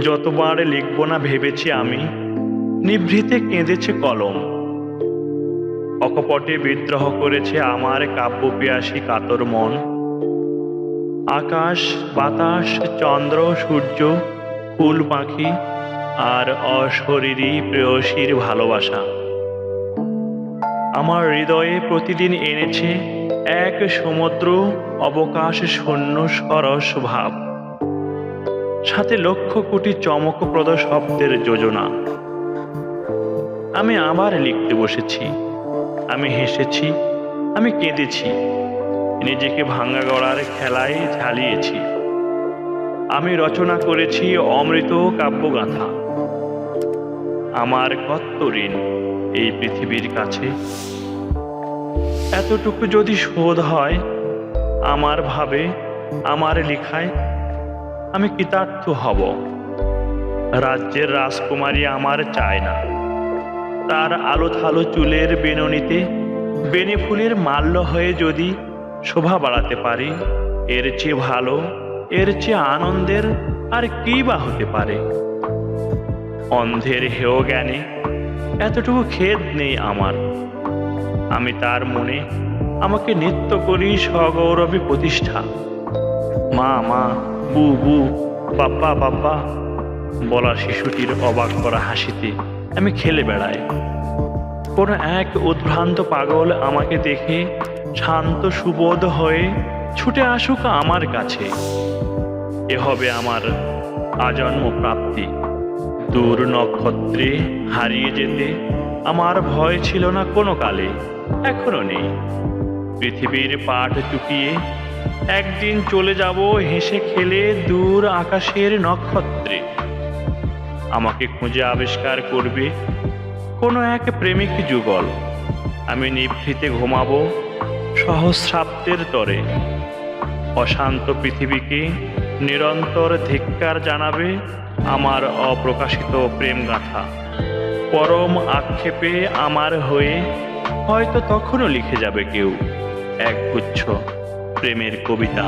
যতবার লিখব না ভেবেছি আমি, নিভৃতে কেঁদেছে কলম। অকপটে বিদ্রোহ করেছে আমার কাব্য পিয়াসী কাতর মন। আকাশ, বাতাস, চন্দ্র, সূর্য, ফুল পাখি আর অশরীরী প্রেয়সীর ভালোবাসা। আমার হৃদয়ে প্রতিদিন এনেছে এক সমুদ্র অবকাশ শূন্য সরস ভাব। সাথে লক্ষ কোটি চমকপ্রদ শব্দের যোজনা। আমি আবার লিখতে বসেছি। আমি হেসেছি। আমি কেঁদেছি। নিজেকে ভাঙা গড়ার খেলায় ঝালিয়েছি। আমি রচনা করেছি অমৃত কাব্যগাথা। আমার কত ঋণ এই পৃথিবীর কাছে। এতটুকু যদি শোধ হয়, আমার ভাবে, আমার লেখায়, আমি কৃতার্থ হব। রাজ্যের রাজকুমারী আমার চায় না। তার আলো থালো চুলের বেননিতে, বেনে ফুলের মাল্য হয়ে যদি শোভা বাড়াতে পারি, এর চেয়ে ভালো এর চেয়ে আনন্দের আর কি বা হতে পারে? অন্ধের হেয় জ্ঞানে এতটুকু খেদ নেই আমার। আমি তার মনে আমাকে নিত্য করি সগৌরবে প্রতিষ্ঠা। মা মা, বু বু, বাপ্পা বাপ্পা, বলা শিশুটির অবাক করা হাসিতে আমি খেলে বেড়াই। কোনো এক উদ্ভ্রান্ত পাগল আমাকে দেখে শান্ত সুবোধ হয়ে ছুটে আসুক আমার কাছে। এ হবে আমার আজন্ম প্রাপ্তি দূর নক্ষত্রে হারিয়ে যেতে আমার ভয় ছিল না কোনো কালে, এখনও নেই। পৃথিবীর পাঠ চুকিয়ে একদিন চলে যাব হেসে খেলে দূর আকাশের নক্ষত্রে। আমাকে খুঁজে আবিষ্কার করবে কোনো এক প্রেমিক যুগল। আমি নিভৃতে ঘুমাবো সহস্রাব্দের তরে অশান্ত পৃথিবীকে নিরন্তর ধিক্কার জানাবে আমার অপ্রকাশিত প্রেম গাথা পরম আক্ষেপে আমার হয়ে হয়তো তখনও লিখে যাবে কেউ একগুচ্ছ প্রেমের কবিতা।